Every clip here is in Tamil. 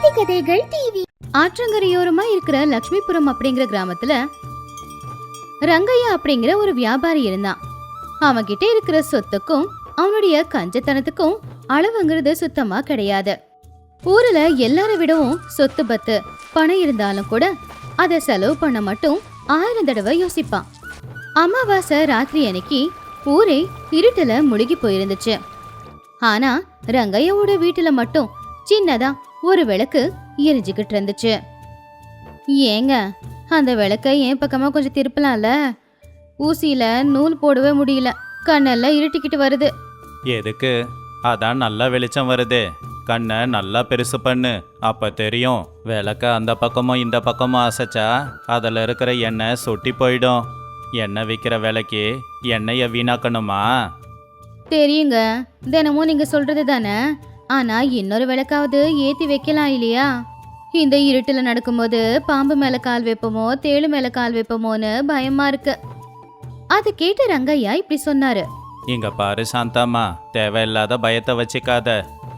நீதி கதைகள் டிவி ஆற்றங்கரையோரமா இருக்கிற லக்ஷ்மிபுரம் அப்படிங்கிற கிராமத்துல ரங்கையா அப்படிங்கிற ஒரு வியாபாரி இருந்தான். அவன்கிட்ட இருக்கிற சொத்துக்கும் அவனுடைய கஞ்சத்தனத்துக்கும் அளவுங்கிறது சுத்தமா கிடையாது. ஊர்ல எல்லார விடவும் சொத்து பத்து பணம் இருந்தாலும் கூட அதை செலவு பண்ண மட்டும் ஆயிரம் தடவை யோசிப்பான். அமாவாசை ராத்திரி அன்னைக்கு ஊரே இருட்டுல முழுகி போயிருந்துச்சு. ஆனா ரங்கையோட வீட்டுல மட்டும் சின்னதா ஒரு விளக்கு எரிஞ்சுக்கிட்டு இருந்துச்சு. ஏங்க அந்த விளக்கை என் பக்கமா கொஞ்சம் திருப்பலாம்ல? ஊசியில நூல் போடவே முடியல. கண்ணெல்லாம் இருட்டிக்கிட்டு வருது. எதுக்கு? அதான் நல்லா வெளிச்சம் வருது. கண்ணை நல்லா பெருசு பண்ணு. அப்ப தெரியும் விளக்க அந்த பக்கமும் இந்த பக்கமும் அசைச்சா அதில் இருக்கிற எண்ணெய் சொட்டி போயிடும். எண்ணெய் விற்கிற விலைக்கு எண்ணெயை வீணாக்கணுமா? தெரியுங்க. தினமும் நீங்க சொல்றது தானே? ஆனா இன்னொரு விளக்காவது ஏத்தி வைக்கலாம் இல்லையா? இந்த இருட்டுல நடக்கும்போது பாம்பு மேல கால் வைப்போமோ தேளு மேல கால் வைப்போமோன்னு பயமா இருக்கு. அதை கேட்ட ரங்கையா இப்படி சொன்னாரு. இங்க பாரு சாந்தாமா தேவையில்லாத பயத்தை வச்சுக்காத.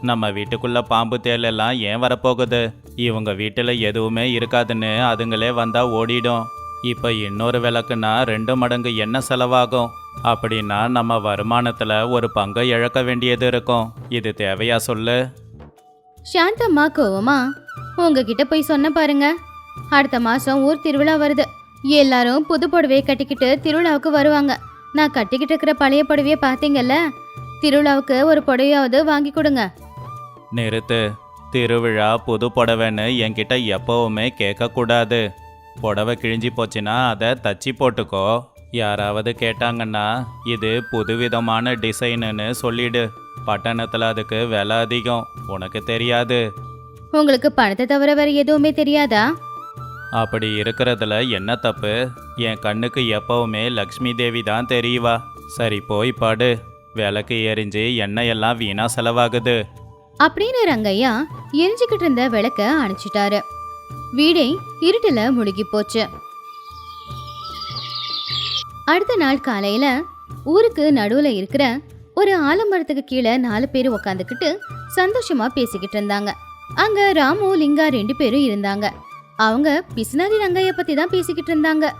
நம்ம வீட்டுக்குள்ள பாம்பு தேள் எல்லாம் ஏன் வரப்போகுது? இவங்க வீட்டில் எதுவுமே இருக்காதுன்னு அதுங்களே வந்தா ஓடிடும். இப்போ இன்னொரு விளக்குனா ரெண்டு மடங்கு என்ன செலவாகும். அப்படின்னா நம்ம வருமானத்தில் ஒரு பங்கை இழக்க வேண்டியது இருக்கும். இது தேவையா சொல்லு? சாந்தம்மா கோவமா உங்ககிட்ட போய் சொன்ன பாருங்க. அடுத்த மாசம் ஊர் திருவிழா வருது. எல்லாரும் புது புடவையை கட்டிக்கிட்டு திருவிழாவுக்கு வருவாங்க. நான் கட்டிக்கிட்டு இருக்கிற பழைய புடவைய பாத்தீங்கல்ல திருவிழாவுக்கு ஒரு புடவையாவது வாங்கி கொடுங்க. நிறுத்து. திருவிழா புது புடவைன்னு என்கிட்ட எப்பவுமே கேட்கக்கூடாது. புடவை கிழிஞ்சி போச்சுன்னா அதை தச்சு போட்டுக்கோ. யாராவது கேட்டாங்கன்னா இது புதுவிதமான டிசைனுன்னு சொல்லிடு. பட்டணத்தில் அதுக்கு விலை அதிகம். உனக்கு தெரியாது. உங்களுக்கு பணத்தை தவிர வேற எதுவுமே தெரியாதா? அப்படி இருக்கிறதுல என்ன தப்பு? என் கண்ணுக்கு எப்பவுமே லக்ஷ்மி தேவி தான் தெரியவா. சரி போய் பாடு. விளக்கு எரிஞ்சு எண்ணெயெல்லாம் வீணா செலவாகுது. அப்படின்னு ரங்கையா எரிஞ்சுக்கிட்டு இருந்த விளக்க அணைச்சிட்டாரு. வீடே இருட்டுல முழுகி போச்சு அடுத்த நாள் காலையில ஊருக்கு நடுவுல இருக்கிற ஒரு ஆலமரத்துக்கு கீழே நாலு பேர் உக்காந்துக்கிட்டு சந்தோஷமா பேசிக்கிட்டு இருந்தாங்க. அங்க ராமு லிங்கா ரெண்டு பேரும் இருந்தாங்க. அவங்க பிசுனாரி ரங்கைய பத்தி தான் பேசிக்கிட்டு இருந்தாங்க.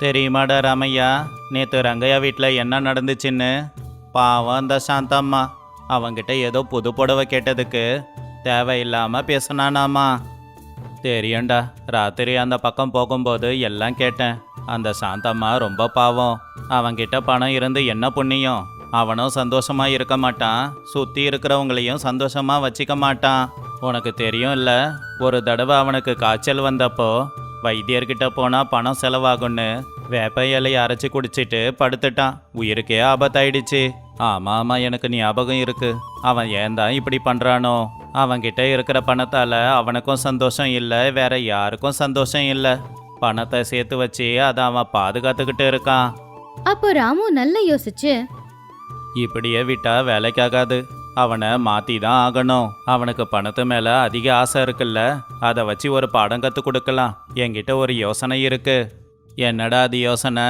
தெரியுமாடா ராமையா? நேற்று ரங்கையா வீட்டில் என்ன நடந்துச்சுன்னு? பாவம் அந்த சாந்தம்மா. அவங்கிட்ட ஏதோ புது புடவை கேட்டதுக்கு தேவையில்லாமல் பேசினானாமா. தெரியும்டா ராத்திரி அந்த பக்கம் போகும்போது எல்லாம் கேட்டேன். அந்த சாந்தம்மா ரொம்ப பாவம். அவங்கிட்ட பணம் இருந்து என்ன புண்ணியம்? அவனும் சந்தோஷமா இருக்க மாட்டான். சுற்றி இருக்கிறவங்களையும் சந்தோஷமா வச்சிக்க மாட்டான். உனக்கு தெரியும் இல்ல ஒரு தடவை அவனுக்கு காய்ச்சல் வந்தப்போ வைத்தியர்கிட்ட போனா பணம் செலவாகும்னு வேப்ப இலையை அரைச்சி குடிச்சிட்டு படுத்துட்டான். உயிருக்கே ஆபத்தாயிடுச்சு. ஆமா ஆமா எனக்கு ஞாபகம் இருக்கு. அவன் ஏன் தான் இப்படி பண்றானோ? அவன்கிட்ட இருக்கிற பணத்தால அவனுக்கும் சந்தோஷம் இல்லை வேற யாருக்கும் சந்தோஷம் இல்லை. பணத்தை சேர்த்து வச்சு அதை அவன் பாதுகாத்துக்கிட்டு இருக்கான். அப்போ ராமு நல்லா யோசிச்சு இப்படியே விட்டா வேலைக்காகாது. அவனை மாத்தி தான் ஆகணும். அவனுக்கு பணத்து மேல அதிக ஆசை இருக்குல்ல. அதை வச்சு ஒரு பாடம் கத்து கொடுக்கலாம். என்கிட்ட ஒரு யோசனை இருக்கு. என்னடா அது யோசனை?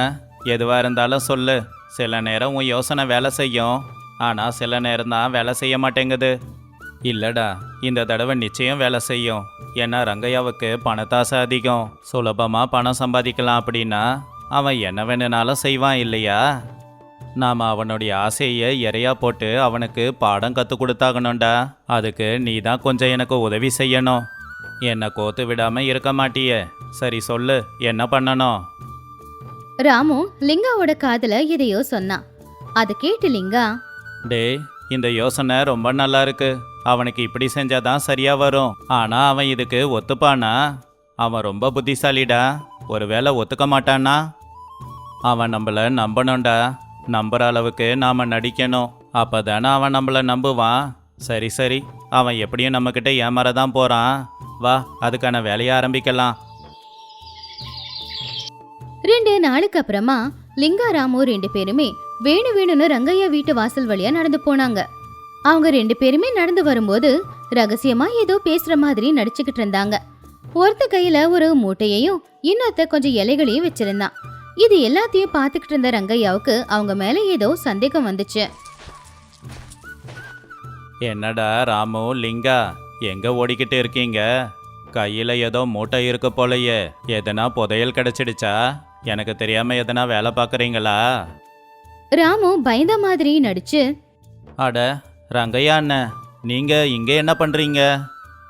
எதுவா இருந்தாலும் சொல்லு. சில நேரம் உன் யோசனை வேலை செய்யும். ஆனா சில நேரம் தான் வேலை செய்ய மாட்டேங்குது. இல்லடா இந்த தடவை நிச்சயம் வேலை செய்யும். ஏன்னா ரங்கையாவுக்கு பணத்தாசை அதிகம். சுலபமா பணம் சம்பாதிக்கலாம் அப்படின்னா அவன் என்ன வேணுனாலும் செய்வான் இல்லையா? நாம் அவனுடைய ஆசையை இறையா போட்டு அவனுக்கு பாடம் கற்றுக் கொடுத்தாகணும்டா. அதுக்கு நீ தான் கொஞ்சம் எனக்கு உதவி செய்யணும். என்னை கோத்து விடாம இருக்க மாட்டியே. சரி சொல்லு என்ன பண்ணணும்? ராமு லிங்காவோட காதுல எதையோ சொன்னான். அதை கேட்டு லிங்கா டேய் இந்த யோசனை ரொம்ப நல்லா இருக்கு. அவனுக்கு இப்படி செஞ்சாதான் சரியா வரும். ஆனா அவன் இதுக்கு ஒத்துப்பானா? அவன் ரொம்ப புத்திசாலிடா. ஒருவேளை ஒத்துக்க மாட்டானா? அவன் நம்மள நம்பணும்டா. நம்புற அளவுக்கு நாம நடிக்கணும். அப்பதானே அவன் நம்மள நம்புவான். சரி சரி. அவன் எப்படியும் நம்மக்கிட்ட ஏமாற தான் போறான். வா அதுக்கான வேலையை ஆரம்பிக்கலாம். ரெண்டு நாளுக்கு அப்புறமா லிங்கா ராமு ரெண்டு பேருமே வேணு வேணும்னு ரங்கையா வீட்டு வாசல் வழியா நடந்து போனாங்க. அவங்க ரெண்டு பேருமே நடந்து வரும்போது ரகசியமா ஏதோ பேசுற மாதிரி நடிச்சுக்கிட்டு இருந்தாங்க. ஒருத்த கையில ஒரு மூட்டையையும் இன்னொருத்த கொஞ்சம் இலைகளையும் வச்சிருந்தான். இது எல்லாத்தையும் பார்த்துக்கிட்டு இருந்த ரங்கையாவுக்கு அவங்க மேல ஏதோ சந்தேகம் வந்துச்சு. என்னடா ராமு லிங்கா எங்க ஓடிக்கிட்டு இருக்கீங்க? கையில ஏதோ மூட்டை இருக்கு போலயே. எதனா புதையல் கிடைச்சிடுச்சா? எனக்கு தெரியாம எதனா வேலை பார்க்குறீங்களா? ராமு பயந்த மாதிரி நடிச்சு அட ரங்கையா அண்ணன் நீங்கள் இங்கே என்ன பண்ணுறீங்க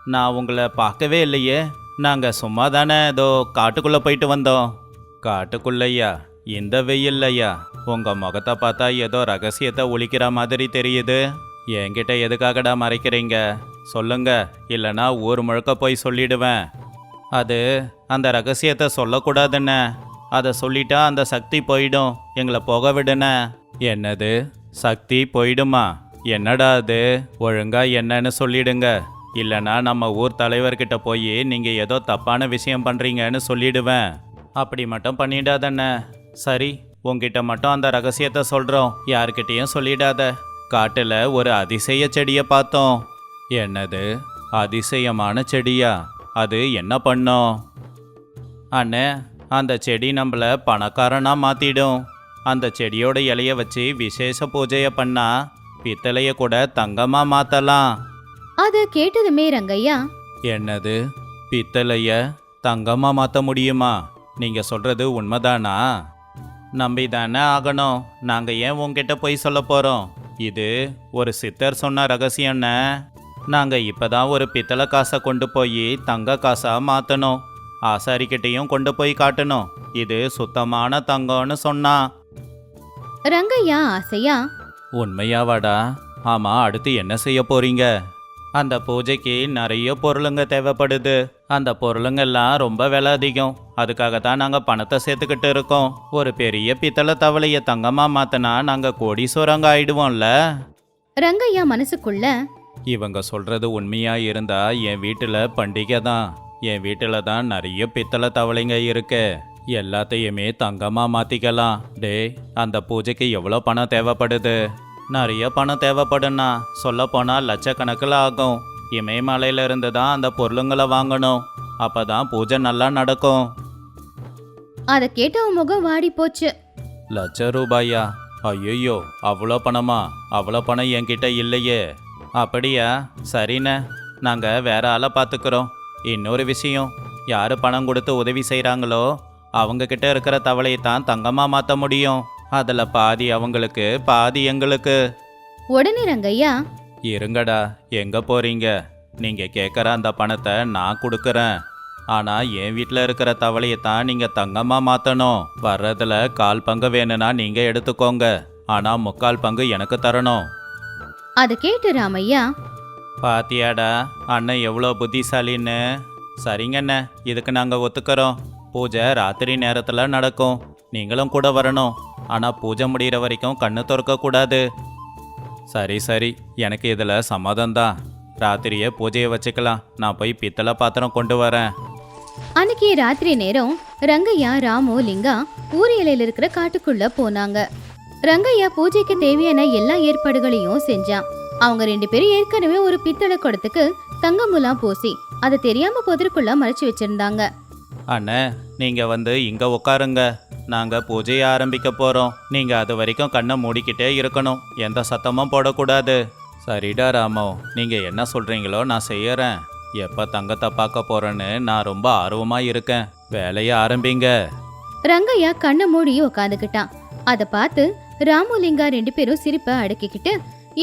நான் உங்களை பார்க்கவே இல்லையே. நாங்கள் சும்மா தானே ஏதோ காட்டுக்குள்ளே போயிட்டு வந்தோம். காட்டுக்குள்ளையா? இந்த வெயில்லையா? உங்கள் முகத்தை பார்த்தா ஏதோ ரகசியத்தை ஒழிக்கிற மாதிரி தெரியுது. என்கிட்ட எதுக்காகடா மறைக்கிறீங்க? சொல்லுங்க இல்லைன்னா ஊர் முழுக்க போய் சொல்லிடுவேன். அது அந்த ரகசியத்தை சொல்லக்கூடாதுண்ணே. அதை சொல்லிட்டா அந்த சக்தி போயிடும். எங்களை போக விடுன என்னது? சக்தி போயிடுமா? என்னடா அது ஒழுங்கா என்னன்னு சொல்லிடுங்க. இல்லைன்னா நம்ம ஊர் தலைவர்கிட்ட போய் நீங்கள் ஏதோ தப்பான விஷயம் பண்ணுறீங்கன்னு சொல்லிடுவேன். அப்படி மட்டும் பண்ணிடாதண்ணே. சரி உங்ககிட்ட மட்டும் அந்த ரகசியத்தை சொல்கிறோம் யார்கிட்டயும் சொல்லிடாத. காட்டில் ஒரு அதிசய செடியை பார்த்தோம். என்னது? அதிசயமான செடியா? அது என்ன பண்ணும்? அண்ணே அந்த செடி நம்மள பணக்காரனா மாத்திடும். அந்த செடியோட இலைய வச்சு விசேஷ பூஜையை பண்ணா பித்தளைய கூட தங்கமா மாத்தலாம். அத கேட்டதுமே ரங்கையா? என்னது? பித்தளைய தங்கமா மாத்த முடியுமா? நீங்க சொல்றது உண்மைதானா? நம்பி தானே ஆகணும். நாங்க ஏன் உங்ககிட்ட போய் சொல்ல போறோம்? இது ஒரு சித்தர் சொன்ன ரகசியம்னு நாங்க இப்பதான் ஒரு பித்தளை காசை கொண்டு போய் தங்க காசா மாத்தணும். ஆசாரிக்கிட்டையும் கொண்டு போய் காட்டணும். இது சுத்தமான தங்கம்னு சொன்னா ரங்கையா ஆசையா? உண்மையாவாடா? ஆமா அடுத்து என்ன செய்ய போறீங்க? அந்த பூஜைக்கு நிறைய பொருளுங்க தேவைப்படுது. அந்த பொருளுங்கெல்லாம் ரொம்ப விலை அதிகம். அதுக்காக தான் நாங்கள் பணத்தை சேர்த்துக்கிட்டு இருக்கோம். ஒரு பெரிய பித்தளை தவளையை தங்கமா மாத்தினா நாங்கள் கோடீஸ்வரங்க ஆயிடுவோம்ல? ரங்கையா மனசுக்குள்ள இவங்க சொல்றது உண்மையா இருந்தா என் வீட்டில் பண்டிகை தான். என் வீட்டில் தான் நிறைய பித்தளை தவளைங்க இருக்கு. எல்லாத்தையுமே தங்கமா மாத்திக்கலாம். டேய் அந்த பூஜைக்கு எவ்வளோ பணம் தேவைப்படுது? நிறைய பணம் தேவைப்படும்னா சொல்ல போனால் லட்சக்கணக்கில் ஆகும். இமயமலையில இருந்து தான் அந்த பொருளுங்களை வாங்கணும். அப்பதான் பூஜை நல்லா நடக்கும். அத கேட்ட அவன் முகம் வாடி போச்சு. லட்ச ரூபாயா? ஐயோ அவ்வளோ பணமா? அவ்வளோ பணம் என்கிட்ட இல்லையே. அப்படியா? சரிண்ணே. நாங்கள் வேற ஆளை பார்த்துக்கிறோம். இன்னொரு விஷயம். யார் பணம் கொடுத்து உதவி செய்கிறாங்களோ அவங்க கிட்ட இருக்கிற தவளையை தான் தங்கமாக மாற்ற முடியும். அதில் பாதி அவங்களுக்கு பாதி எங்களுக்கு. உடனே ரங்கையா இருங்கடா எங்கே போகிறீங்க நீங்கள் கேட்குற அந்த பணத்தை நான் கொடுக்குறேன். ஆனால் என் வீட்டில் இருக்கிற தவளையை தான் நீங்கள் தங்கமாக மாற்றணும் வர்றதுல கால் பங்கு வேணும்னா நீங்கள் எடுத்துக்கோங்க. ஆனால் முக்கால் பங்கு எனக்கு தரணும். அத கேட்டு ராமையா. பாத்தியாடா அண்ணன் எவ்வளோ புத்திசாலின்னு. சரிங்கண்ணே இதுக்கு நாங்கள் ஒத்துக்கிறோம். பூஜை ராத்திரி நேரத்தில் நடக்கும். நீங்களும் கூட வரணும். ஆனால் பூஜை முடிகிற வரைக்கும் கண்ணு திறக்கக்கூடாது சரி சரி. எனக்கு இதில் சம்மதம் தான் ராத்திரியே பூஜையை வச்சுக்கலாம். நான் போய் பித்தளை பாத்திரம் கொண்டு வரேன். அன்னைக்கு ராத்திரி நேரம் ரங்கையா ராமு லிங்கா ஊர் இருக்கிற காட்டுக்குள்ள போனாங்க. ரங்கையா பூஜைக்கு தேவையான எல்லா ஏற்பாடுகளையும் செஞ்சான். அவங்க ரெண்டு பேரும் ஏற்கனவே ஒரு பித்தளை குடத்துக்கு தங்கமுலாம் பூசி அதை தெரியாம புதருக்குள்ள மறைச்சு வச்சிருந்தாங்க. அண்ணே நீங்கள் வந்து இங்கே உட்காருங்க நாங்கள் பூஜையை ஆரம்பிக்க போகிறோம் நீங்கள் அது வரைக்கும் கண்ணை மூடிக்கிட்டே இருக்கணும். எந்த சத்தமும் போடக்கூடாது. சரிடா ராமோ நீங்கள் என்ன சொல்கிறீங்களோ நான் செய்யறேன். எப்போ தங்கத்தை பார்க்க போகிறேன்னு நான் ரொம்ப ஆர்வமாக இருக்கேன். வேலையை ஆரம்பிங்க. ரங்கையா கண்ணை மூடி உட்காந்துக்கிட்டான் அதை பார்த்து ராமுலிங்கா ரெண்டு பேரும் சிரிப்பை அடக்கிக்கிட்டு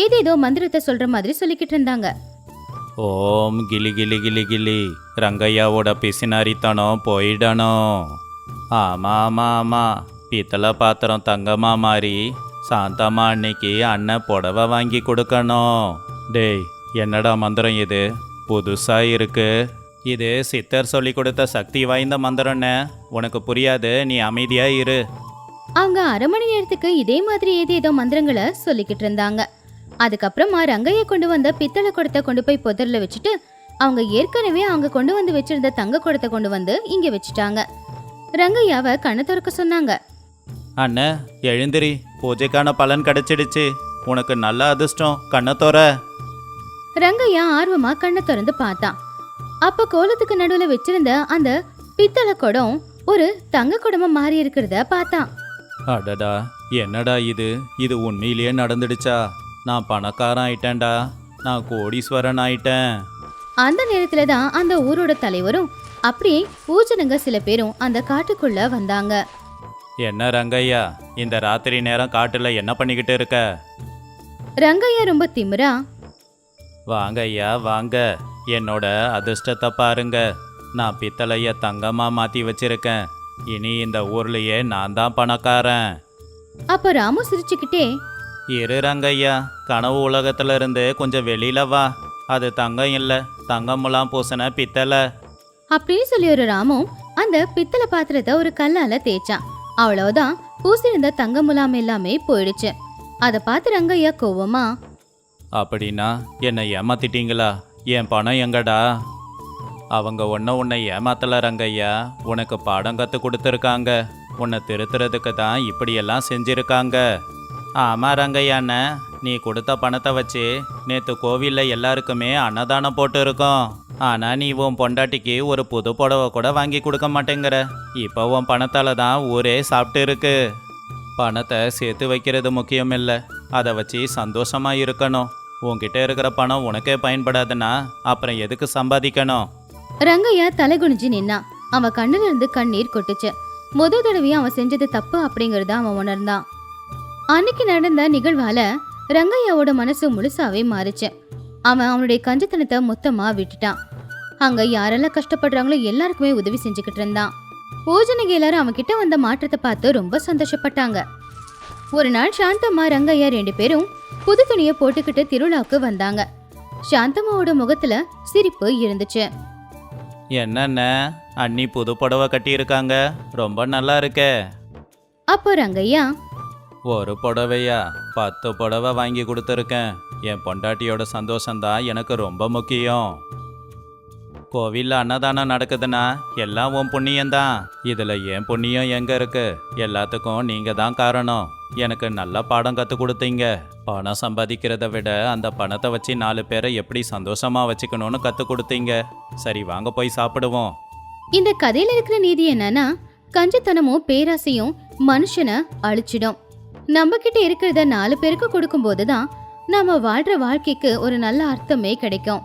ஏதேதோ மந்திரத்தை சொல்ற மாதிரி சொல்லிக்கிட்டு இருந்தாங்க. ஓம் கிளி கிளி கிளி கிளி. ரங்கையாவோட பிசினாரித்தனம் போயிடணும். ஆமா ஆமா ஆமா. பித்தளை பாத்திரம் தங்கமா மாறி சாந்தம்மா அன்னைக்கு அண்ணன் புடவை வாங்கி கொடுக்கணும். டேய் என்னடா மந்திரம் இது? புதுசா இருக்கு. இது சித்தர் சொல்லி கொடுத்த சக்தி வாய்ந்த மந்திரம்னு. உனக்கு புரியாது நீ அமைதியா இரு. அவங்க அரை மணி நேரத்துக்கு இதே மாதிரி ஏதேதோ மந்திரங்களை சொல்லிக்கிட்டு இருந்தாங்க. அதுக்கப்புறமா ரங்கையா கொண்டு வந்த பித்தளை குடத்தை கொண்டு போய் புதர்ல வச்சுட்டு அவங்க ஏற்கனவே அவங்க கொண்டு வந்து வச்சிருந்த தங்க குடத்தை கொண்டு வந்து இங்க வச்சுட்டாங்க. ரங்கையாவை கண்ணை திறக்க சொன்னாங்க. அண்ணன் எழுந்திரி. பூஜைக்கான பலன் கிடைச்சிடுச்சு. உனக்கு நல்ல அதிர்ஷ்டம். கண்ணை தோற. ரங்கையா ஆர்வமா கண்ணை திறந்து பார்த்தான் அப்ப கோலத்துக்கு நடுவுல வச்சிருந்த அந்த பித்தளை குடம் ஒரு தங்க குடமா மாறி இருக்கிறத பார்த்தான் அடடா என்னடா இது? இது உண்மையிலேயே நடந்துடுச்சா? நான் பணக்காரன் ஆயிட்டேன்டா நான் கோடீஸ்வரன் ஆயிட்டேன் அந்த நேரத்துல தான் அந்த ஊரோட தலைவரும் அப்படியே பூஜனங்க சில பேரும் அந்த காட்டுக்குள்ள வந்தாங்க. என்ன ரங்கையா இந்த ராத்திரி நேரம் காட்டுல என்ன பண்ணிக்கிட்டு இருக்க? ரங்கையா ரொம்ப திமிரா? வாங்க ஐயா வாங்க. என்னோட அதிர்ஷ்டத்தை பாருங்க. நான் பித்தளைய தங்கமா மாத்தி வச்சிருக்கேன். இனி இந்த ஊர்லயே நான் தான் பணக்காரன். அப்ப ராமு சிரிச்சுக்கிட்டே இரு ரங்கையா கனவு உலகத்துல இருந்து கொஞ்சம் வெளியில வா. அது தங்கம் இல்ல. தங்கமுலாம் பூசின பித்தளை. அப்படின்னு சொல்லி ஒரு ராமும் அந்த பித்தளை பாத்திரத்தை ஒரு கல்லால தேய்ச்சான். அவ்வளவுதான் பூசிருந்த தங்க முலாம் எல்லாமே போயிடுச்சு. அதை பார்த்து ரங்கையா கோவமா அப்படின்னா என்னை ஏமாத்திட்டீங்களா? என் பணம் எங்கடா? அவங்க ஒன்றும் உன்னை ஏமாத்தல ரங்கையா உனக்கு பாடம் கற்றுக் கொடுத்துருக்காங்க. உன்னை திருத்துறதுக்கு தான் இப்படியெல்லாம் செஞ்சிருக்காங்க. ஆமாம் ரங்கையாண்ணே நீ கொடுத்த பணத்தை வச்சு நேற்று கோவிலில் எல்லாருக்குமே அன்னதானம் போட்டிருக்கோம். ஆனால் நீ உன் பொண்டாட்டிக்கு ஒரு புது புடவை கூட வாங்கி கொடுக்க மாட்டேங்கிற. இப்போ உன் பணத்தால் தான் ஊரே சாப்பிட்டு இருக்கு. பணத்தை சேர்த்து வைக்கிறது முக்கியம் இல்லை. அதை வச்சு சந்தோஷமாக இருக்கணும். உன்கிட்ட இருக்கிற பணம் உனக்கே பயன்படாதுன்னா அப்புறம் எதுக்கு சம்பாதிக்கணும்? ரங்கையா தலை குனிஞ்சு நின்னான் அவன் கண்ணுல இருந்து கண்ணீர் கொட்டுச்சு. முத தடவையும் அவன் செஞ்சது தப்பு அப்படிங்கறத அவன் உணர்ந்தான். அன்னைக்கு நடந்த நிகழ்வால ரங்கையாவோட மனசு முழுசாவே மாறிச்சு. அவன் அவனுடைய கஞ்சத்தனத்தை மொத்தமா விட்டுட்டான். அங்க யாரெல்லாம் கஷ்டப்படுறாங்களோ எல்லாருக்குமே உதவி செஞ்சுக்கிட்டு இருந்தான். பூஜனைக்கு எல்லாரும் அவன் கிட்ட வந்த மாற்றத்தை பார்த்து ரொம்ப சந்தோஷப்பட்டாங்க. ஒரு நாள் சாந்தம்மா ரங்கையா ரெண்டு பேரும் புது துணியை போட்டுக்கிட்டு திருவிழாவுக்கு வந்தாங்க. சாந்தம்மாவோட முகத்துல சிரிப்பு இருந்துச்சு. என்னென்ன அண்ணி புது புடவை கட்டியிருக்காங்க. ரொம்ப நல்லா இருக்கே. அப்போ ரங்கையா ஒரு புடவையா? பத்து புடவை வாங்கி கொடுத்துருக்கேன். என் பொண்டாட்டியோட சந்தோஷம்தான் எனக்கு ரொம்ப முக்கியம். கோவிலில் அன்னதானம் நடக்குதுன்னா எல்லாம் உன் புண்ணியம்தான். இதில் என் புண்ணியம் எங்கே இருக்கு? எல்லாத்துக்கும் நீங்கள் தான் காரணம். எனக்கு நல்ல பாடம் கற்றுக் கொடுத்தீங்க. பணம் சம்பாதிக்கிறத விட அந்த பணத்தை வச்சு நாலு பேரை எப்படி சந்தோஷமாக வச்சுக்கணும்னு கற்றுக் கொடுத்தீங்க. சரி வாங்க போய் சாப்பிடுவோம். இந்த கதையில் இருக்கிற நீதி என்னன்னா கஞ்சத்தனமும் பேராசையும் மனுஷனை அழிச்சிடும். நம்ம கிட்ட இருக்கிறத நாலு பேருக்கு கொடுக்கும்போது தான் நம்ம வாழ்ற வாழ்க்கைக்கு ஒரு நல்ல அர்த்தமே கிடைக்கும்.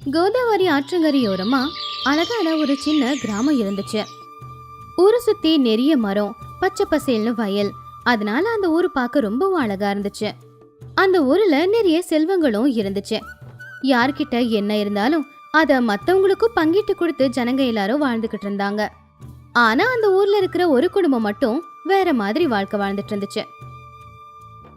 கோதாவரி ஆற்றங்கரையோரமா அழகான ஒரு சின்ன கிராமம் இருந்துச்சு. ஊரை சுத்தி நிறைய மரம் பச்சை பசேல்னு வயல். அதனால அந்த ஊர் பார்க்க ரொம்பவும் அழகா இருந்துச்சு. அந்த ஊர்ல நிறைய செல்வங்களும் இருந்துச்சு. யார்கிட்ட என்ன இருந்தாலும் அதை மற்றவங்களுக்கும் பங்கிட்டு கொடுத்து ஜனங்க எல்லாரும் வாழ்ந்துகிட்டு இருந்தாங்க. ஆனா அந்த ஊர்ல இருக்கிற ஒரு குடும்பம் மட்டும் வேற மாதிரி வாழ்க்கை வாழ்ந்துட்டு இருந்துச்சு.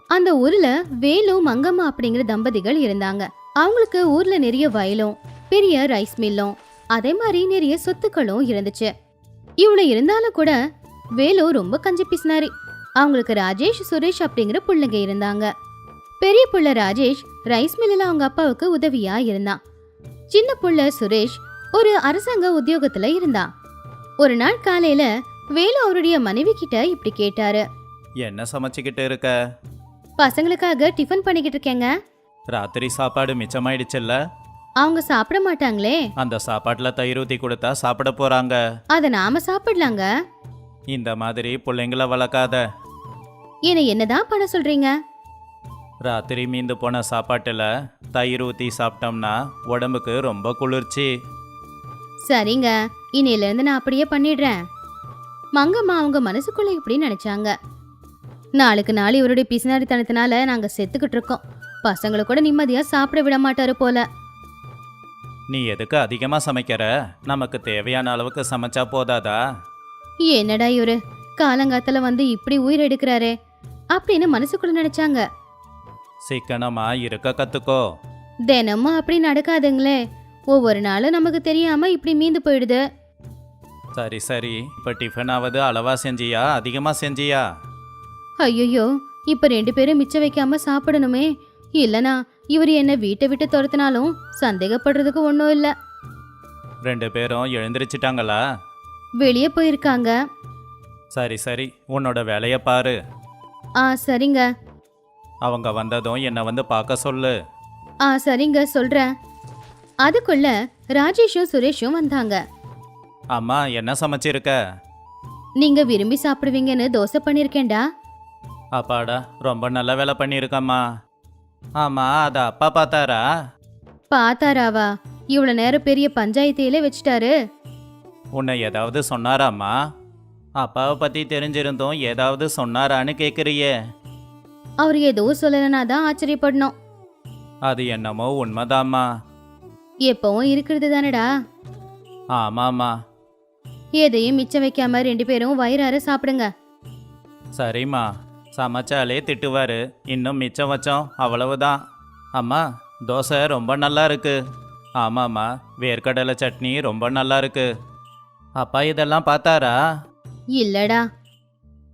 அந்த ஊர்ல வேலு மங்கம்மா அப்படிங்கிற தம்பதிகள் இருந்தாங்க. அவங்களுக்கு ஊர்ல நிறைய வயலும் பெரிய ரைஸ் மில்லும் அதே மாதிரி நிறைய சொத்துக்களும் இருந்துச்சு. இவ்வளவு இருந்தாலும் கூட வேலு ரொம்ப கஞ்சி பிசினாரு. அவங்களுக்கு ராஜேஷ் சுரேஷ் அப்படிங்கிற பிள்ளைங்க இருந்தாங்க. பெரிய புள்ள ராஜேஷ் ரைஸ் மில்லில் அவங்க அப்பாவுக்கு உதவியா இருந்தான். சின்ன புள்ள சுரேஷ் ஒரு அரசாங்க உத்தியோகத்துல இருந்தான். ஒரு நாள் காலையில வேலு அவருடைய மனைவி கிட்ட இப்படி கேட்டாரு. என்ன சமைச்சிக்கிட்டு இருக்க? பசங்களுக்காக டிஃபன் பண்ணிக்கிட்டு இருக்கேங்க. ராத்திரி சாப்பாடு மிச்சமாயிடுச்சுல்ல? அவங்க சாப்பிட மாட்டாங்களே. அந்த சாப்பாட்டில் தயிர் ஊற்றி கொடுத்தா சாப்பிட போகிறாங்க அத நாம சாப்பிடலாங்க. இந்த மாதிரி பிள்ளைங்கள வளர்க்காத. என்ன என்னதான் பண்ண சொல்றீங்க? ராத்திரி மீந்து போன சாப்பாட்டில் தயிர் ஊற்றி சாப்பிட்டோம்னா உடம்புக்கு ரொம்ப குளிர்ச்சி. சரிங்க. இன்னையில இருந்து நான் அப்படியே பண்ணிடுறேன். மங்கம்மா அவங்க மனசுக்குள்ள இப்படி நினைச்சாங்க. நாளுக்கு நாள் இவருடைய பிசினாரித்தனத்தினால நாங்க செத்துக்கிட்டு இருக்கோம். பசங்களை கூட நிம்மதியா சாப்பிட விட மாட்டாரு போல. நீ எதுக்கு அதிகமாக சமைக்கிற? நமக்கு தேவையான அளவுக்கு சமைச்சா போதாதா? என்னடா இவரு? காலங்காத்துல வந்து இப்படி உயிர் எடுக்கிறாரே. அப்படின்னு மனசுக்குள்ள நினைச்சாங்க. சிக்கனமா இருக்க கற்றுக்கோ தினமும் அப்படி நடக்காதுங்களே. ஒவ்வொரு நாளும் நமக்கு தெரியாம இப்படி மீந்து போயிடுது. சரி சரி. இப்போ டிஃபனாவது அளவா செஞ்சியா? அதிகமாக செஞ்சியா? ஐயோ இப்ப ரெண்டு பேரும் மிச்சம் வைக்காம சாப்பிடணுமே. இல்லனா இவர் என்ன வீட்டை விட்டு துரத்தினாலும் சந்தேகப்படுறதுக்கு ஒன்றும் இல்ல. ரெண்டு பேரும் எழுந்திரிச்சிட்டாங்களா? வெளியே போயிருக்காங்க. சரி சரி. உன்னோட வேலையை பாரு. ஆ சரிங்க. அவங்க வந்ததும் என்னை வந்து பார்க்க சொல்லு. ஆ சரிங்க சொல்றேன். அதுக்குள்ள ராஜேஷும் சுரேஷும் வந்தாங்க. அம்மா என்ன சமைச்சிருக்க? நீங்க விரும்பி சாப்பிடுவீங்கன்னு தோசை பண்ணிருக்கேன்டா. அப்பாடா ரொம்ப நல்ல வேலை பண்ணியிருக்கம்மா ஆமா அதை அப்பா பார்த்தாரா? பார்த்தாராவா? இவ்வளவு நேரம் பெரிய பஞ்சாயத்தையிலே வச்சுட்டாரு. உன்னை ஏதாவது சொன்னாராம்மா? அப்பாவை பற்றி தெரிஞ்சிருந்தும் ஏதாவது சொன்னாரான்னு கேட்குறியே அவர் எதுவும் சொல்லலைன்னா தான் ஆச்சரியப்படணும். அது என்னமோ உண்மைதாம்மா. எப்பவும் இருக்கிறது தானடா. ஆமாம்மா. எதையும் மிச்சம் வைக்காம ரெண்டு பேரும் வயிறார சாப்பிடுங்க. சரிம்மா. சமைச்சாலே திட்டுவார். இன்னும் மிச்சம் வச்சோம் அவ்வளவுதான். அம்மா தோசை ரொம்ப நல்லா இருக்கு. ஆமாம்மா வேர்க்கடலை சட்னி ரொம்ப நல்லா இருக்கு. அப்பா இதெல்லாம் பார்த்தாரா? இல்லடா.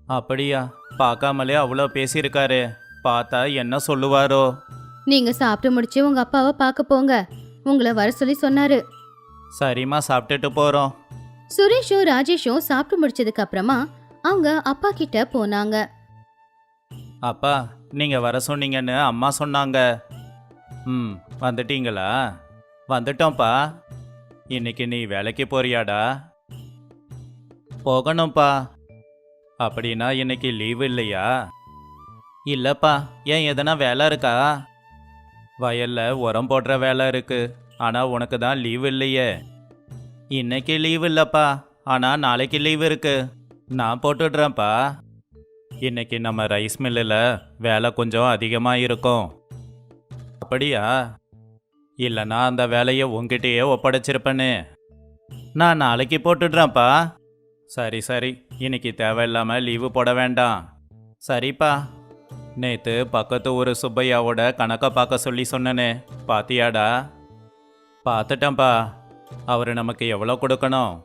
அப்படியா? பார்க்காமலே அவ்வளோ பேசியிருக்காரு. பார்த்தா என்ன சொல்லுவாரோ? நீங்க சாப்பிட்டு முடிச்சு உங்க அப்பாவை பார்க்க போங்க. உங்களை வர சொல்லி சொன்னாரு. சரிம்மா சாப்பிட்டுட்டு போகிறோம் சுரேஷும் ராஜேஷும் சாப்பிட்டு முடிச்சதுக்கு அப்புறமா அவங்க அப்பா கிட்ட போனாங்க. அப்பா நீங்கள் வர சொன்னீங்கன்னு அம்மா சொன்னாங்க. ம் வந்துட்டீங்களா? வந்துட்டோம்ப்பா. இன்னைக்கு நீ வேலைக்கு போறியாடா? போகணும்ப்பா. அப்படின்னா இன்னைக்கு லீவு இல்லையா? இல்லைப்பா ஏன் எதனா வேலை இருக்கா? வயல்ல உரம் போடுற வேலை இருக்கு. ஆனால் உனக்கு தான் லீவு இல்லையே. இன்னைக்கு லீவு இல்லைப்பா. ஆனால் நாளைக்கு லீவு இருக்கு. நான் போட்டுடுறேன்ப்பா. இன்னைக்கு நம்ம ரைஸ் மில்லில் வேலை கொஞ்சம் அதிகமாக இருக்கும். அப்படியா? இல்லைனா அந்த வேலையை உங்ககிட்டயே ஒப்படைச்சிருப்பேனே. நான் நாளைக்கு போட்டுடுறேன்ப்பா. சரி சரி. இன்னைக்கு தேவையில்லாமல் லீவு போட வேண்டாம். சரிப்பா. நேற்று பக்கத்து ஊர் சுப்பையாவோட கணக்கை பார்க்க சொல்லி சொன்னனே. பாத்தியாடா? பார்த்துட்டேன்ப்பா. அவர் நமக்கு எவ்வளோ கொடுக்கணும்?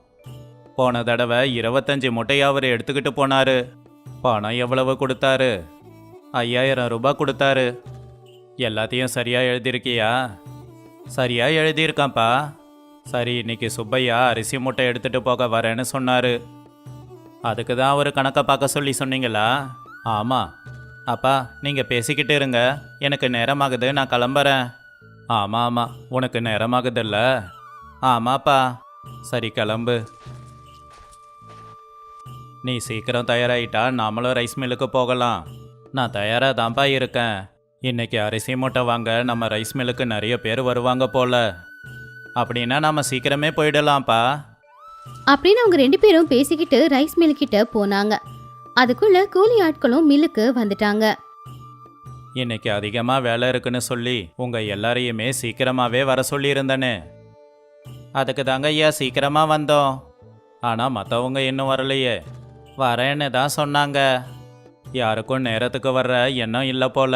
போன தடவை இருபத்தஞ்சி மூட்டையை அவர் எடுத்துக்கிட்டு போனாரு. பணம் எவ்வளவு கொடுத்தாரு? ஐயாயிரம் ரூபாய் கொடுத்தாரு. எல்லாத்தையும் சரியா எழுதியிருக்கியா? சரியா எழுதியிருக்கான்ப்பா. சரி இன்னைக்கு சுப்பையா அரிசி முட்டை எடுத்துட்டு போக வரேன்னு சொன்னாரு. அதுக்கு தான் அவர் கணக்கை பார்க்க சொல்லி சொன்னீங்களா? ஆமாம் அப்பா நீங்கள் பேசிக்கிட்டு இருங்க. எனக்கு நேரமாகுது நான் கிளம்புறேன். ஆமாம் ஆமாம் உனக்கு நேரமாகுதுல்ல. ஆமாப்பா சரி கிளம்பு. நீ சீக்கிரம் தயாராகிட்டா நாமளும் ரைஸ் மில்லுக்கு போகலாம். நான் தயாராக தான்ப்பா இருக்கேன். இன்னைக்கு அரிசி மூட்டை வாங்க நம்ம ரைஸ் மில்லுக்கு நிறைய பேர் வருவாங்க போல. அப்படின்னா நம்ம சீக்கிரமே போயிடலாம்ப்பா. அப்படின்னு அவங்க ரெண்டு பேரும் பேசிக்கிட்டு ரைஸ் மில் கிட்ட போனாங்க. அதுக்குள்ள கூலி ஆட்களும் மில்லுக்கு வந்துட்டாங்க. இன்னைக்கு அதிகமாக வேலை இருக்குன்னு சொல்லி உங்கள் எல்லாரையுமே சீக்கிரமாகவே வர சொல்லியிருந்தேனே. அதுக்கு தாங்க ஐயா சீக்கிரமாக வந்தோம். ஆனால் மற்றவங்க இன்னும் வரலையே. வரேன்னு தான் சொன்னாங்க. யாருக்கும் நேரத்துக்கு வர்ற எண்ணம் இல்லை போல.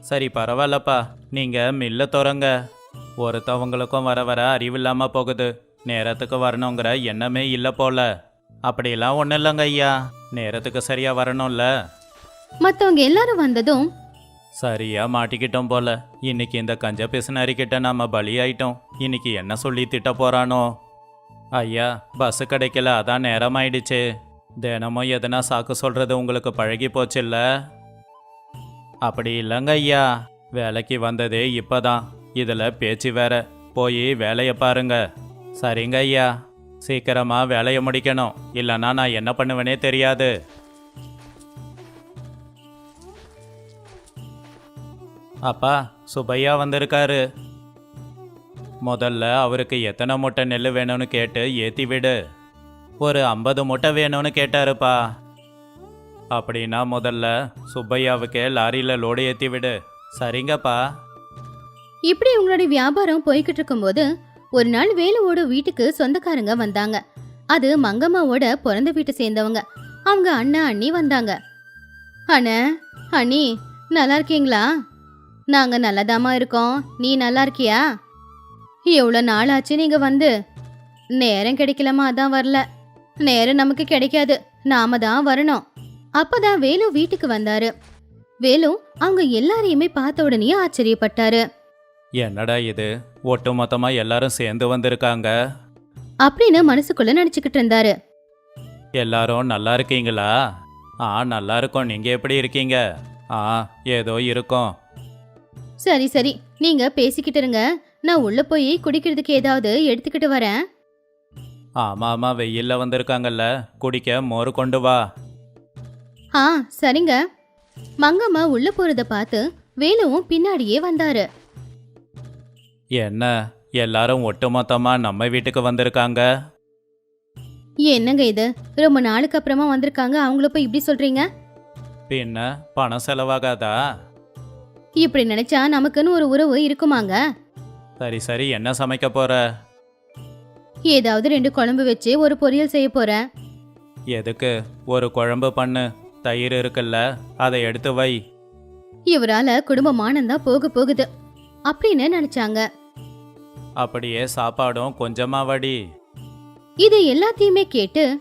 சரி பரவாயில்லப்பா. நீங்கள் மில்ல திறங்க. ஒருத்தவங்களுக்கும் வர வர அறிவில்லாமல் போகுது. நேரத்துக்கு வரணுங்கிற எண்ணமே இல்லை போல. அப்படிலாம் ஒன்றும் இல்லைங்க ஐயா. நேரத்துக்கு சரியாக வரணும்ல. மற்றவங்க எல்லாரும் வந்ததும் சரியா மாட்டிக்கிட்டோம் போல. இன்னைக்கு இந்த கஞ்ச பிசினாரிக்கிட்ட நாம பலியாயிட்டோம். இன்னைக்கு என்ன சொல்லி திட்ட போறானோ? ஐயா பஸ் கிடைக்கல அதான் நேரம் ஆயிடுச்சு தினமும் எதனா சாக்கு சொல்றது உங்களுக்கு பழகி போச்சுல்ல? அப்படி இல்லைங்க ஐயா. வேலைக்கு வந்ததே இப்பதான். இதுல பேச்சு வேற. போய் வேலையை பாருங்க. சரிங்க ஐயா. சீக்கிரமா வேலையை முடிக்கணும். இல்லைன்னா நான் என்ன பண்ணுவேனே தெரியாது. அப்பா சுப்பையா வந்திருக்காரு. முதல்ல அவருக்கு எத்தனை மூட்டை நெல் வேணும்னு கேட்டு ஏற்றி விடு. ஒரு ஐம்பது மூட்டை வேணும்னு கேட்டாருப்பா. அப்படின்னா முதல்ல சுப்பையாவுக்கே லாரியில் லோடு ஏற்றி விடு. சரிங்கப்பா. இப்படி உங்களுடைய வியாபாரம் போய்கிட்டு இருக்கும்போது ஒரு நாள் வேலுவோட வீட்டுக்கு சொந்தக்காரங்க வந்தாங்க. அது மங்கம்மாவோட பிறந்த வீட்டை சேர்ந்தவங்க. அவங்க அண்ணா அண்ணி வந்தாங்க. அண்ணே அண்ணி நல்லா இருக்கீங்களா? நாங்க நல்லதாமா இருக்கோம். நீ நல்லா இருக்கியா? எவ்வளோ நாள் ஆச்சு நீங்க வந்து? நேரம் கிடைக்கலமா அதான் வரல. நேரம் நமக்கு கிடைக்காது. நாம தான் வரணும். அப்பதான் வேலு வீட்டுக்கு வந்தாரு. வேலு அவங்க எல்லாரையுமே பார்த்த உடனே ஆச்சரியப்பட்டாரு. என்னடா இது? ஒட்டு மொத்தமாக எல்லாரும் சேர்ந்து வந்திருக்காங்க. அப்படின்னு மனசுக்குள்ள நினைச்சுக்கிட்டு இருந்தாரு. எல்லாரும் நல்லா இருக்கீங்களா? ஆ நல்லா இருக்கோம். நீங்கள் எப்படி இருக்கீங்க? ஆ ஏதோ இருக்கோம். சரி சரி. நீங்க பேசிக்கிட்டு இருங்க. நான் உள்ள போய் குடிக்கிறதுக்கு ஏதாவது எடுத்துக்கிட்டு வரேன். ஆமாம் ஆமாம் வெயிலில் வந்திருக்காங்கல்ல. குடிக்க மோர் கொண்டு வா. ஆ சரிங்க. மங்கம்மா உள்ள போறத பார்த்து வேலுவும் பின்னாடியே வந்தாரு. என்ன? எல்லாரும் ஒட்டுமொத்தமா நம்ம வீட்டுக்கு வந்திருக்காங்க? என்னங்க இது? ரொம்ப நாளுக்கு அப்புறமா வந்திருக்காங்க. அவங்கள போய் இப்படி சொல்றீங்க? பின்ன பணம் செலவாகாதா? இப்படி நினைச்சா நமக்குன்னு ஒரு உறவு இருக்குமாங்க? சரி சரி. என்ன சமைக்க போற? ஏதாவது ரெண்டு குழம்பு வச்சு ஒரு பொரியல் செய்ய போறேன் எதுக்கு? ஒரு குழம்பு பண்ணு. தயிர் இருக்குல்ல அதை எடுத்து வை. இவரால குடும்ப மானம்தான் போக போகுது. அப்படின்னு நினைச்சாங்க. அப்படியே சாப்பாடும் கொஞ்சமா வடி. இது எல்லாத்தையுமே கேட்டு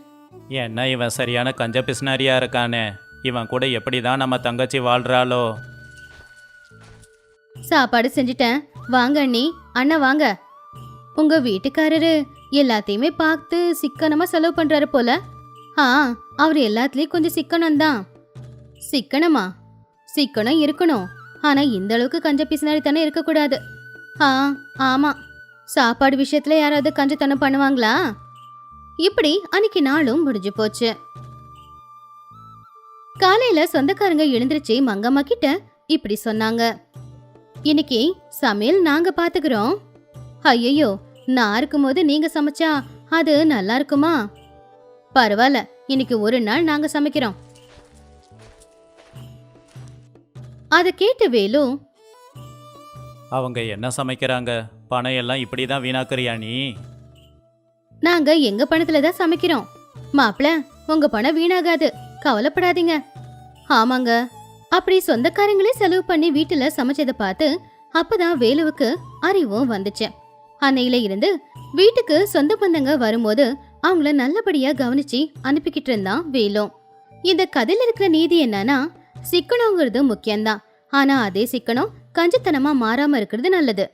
என்ன இவன் சரியான கஞ்ச பிஸ்னாரியா இருக்கானே? இவன் கூட எப்படிதான் நம்ம தங்கச்சி வாழ்றாளோ? சாப்பாடு செஞ்சுட்டேன். வாங்க அண்ணி. அண்ணா வாங்க. உங்க வீட்டுக்காரரு எல்லாத்தையுமே பார்த்து சிக்கனமா செலவு பண்றாரு போல. ஆ அவர் எல்லாத்துலயும் கொஞ்சம் சிக்கனம் தான். சிக்கனமா? சிக்கனம் இருக்கணும். ஆனா இந்த அளவுக்கு கஞ்ச பிசினாரித்தனம் இருக்கக்கூடாது. ஆ ஆமா. சாப்பாடு விஷயத்துல யாராவது கஞ்சத்தனம் பண்ணுவாங்களா? இப்படி அன்னைக்கு நாளும் முடிஞ்சு போச்சு. காலையில சொந்தக்காரங்க எழுந்திருச்சு மங்கம்மா கிட்ட இப்படி சொன்னாங்க. இன்னைக்கு சமையல் நாங்க பாத்துக்கிறோம். ஐயோ நான் இருக்கும்போது நீங்க சமைச்சா அது நல்லா இருக்குமா? பரவாயில்ல இன்னைக்கு ஒரு நாள் நாங்க சமைக்கிறோம். அத கேட்ட வேலு அவங்க என்ன சமைக்கிறாங்க? பணம் எல்லாம் இப்படி தான் வீணாக்குறியா நீ? நாங்க எங்க பணத்துல தான் சமைக்கிறோம். மாப்பிள உங்க பணம் வீணாகாது. கவலைப்படாதீங்க. ஆமாங்க. அப்படி சொந்தக்காரங்களே செலவு பண்ணி வீட்டுல சமைச்சதை பார்த்து அப்பதான் வேலுவுக்கு அறிவும் வந்துச்சு. அன்னையில இருந்து வீட்டுக்கு சொந்த பந்தங்க வரும்போது அவங்கள நல்லபடியா கவனிச்சு அனுப்பிக்கிட்டு இருந்தான் வேலும் இந்த கதையில இருக்கிற நீதி என்னன்னா சிக்கனங்கிறது முக்கியம்தான். ஆனா அதே சிக்கனம் கஞ்சத்தனமா மாறாம இருக்கிறது நல்லது.